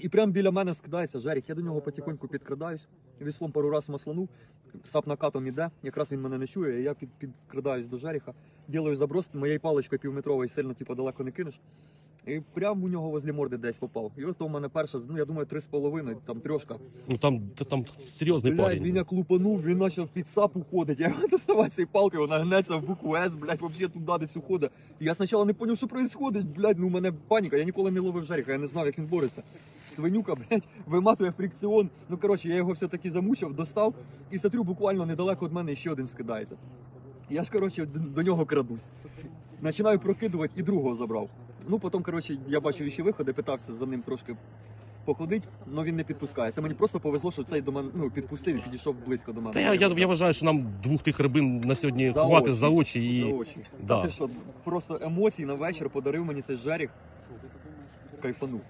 І прямо біля мене скидається жеріх. Я до нього потихоньку підкрадаюсь. Віслом пару раз масланув, сап накатом іде, якраз він мене не чує, я під, підкрадаюсь до жеріха, ділаю заброс, моєю паличкою півметровою сильно типу, далеко не кинеш. І прямо у нього возле морди десь попав. І от у мене перша, ну я думаю, три з половиною, там трьошка. Ну там, та там серйозний Блядь, парень. він як лупанув, він почав під сап уходити. Я його доставати цією палкою, вона гнеться в букву С, блядь, взагалі туди десь уходить. І Я спочатку не зрозумів, що відбувається, блядь, ну у мене паніка, я ніколи не ловив жеріха, я не знав, як він бореться. Свинюка, блядь, виматує фрикціон. Ну коротше, я його все-таки замучив, достав і смотрю, буквально недалеко від мене ще один скидається. Я ж, коротше, д- до нього крадусь. Починаю прокидувати і другого забрав. Ну, потім, коротше, я бачив ще виходи, питався за ним трошки походити, але він не підпускає. Це мені просто повезло, що цей до мене ну, підпустив і підійшов близько до мене. Та я, я, я вважаю, що нам двох тих рибин на сьогодні За ховати очі. за очі За і очі. Да. Та ти що, просто емоції на вечір подарив мені цей жеріх. Кайфанув.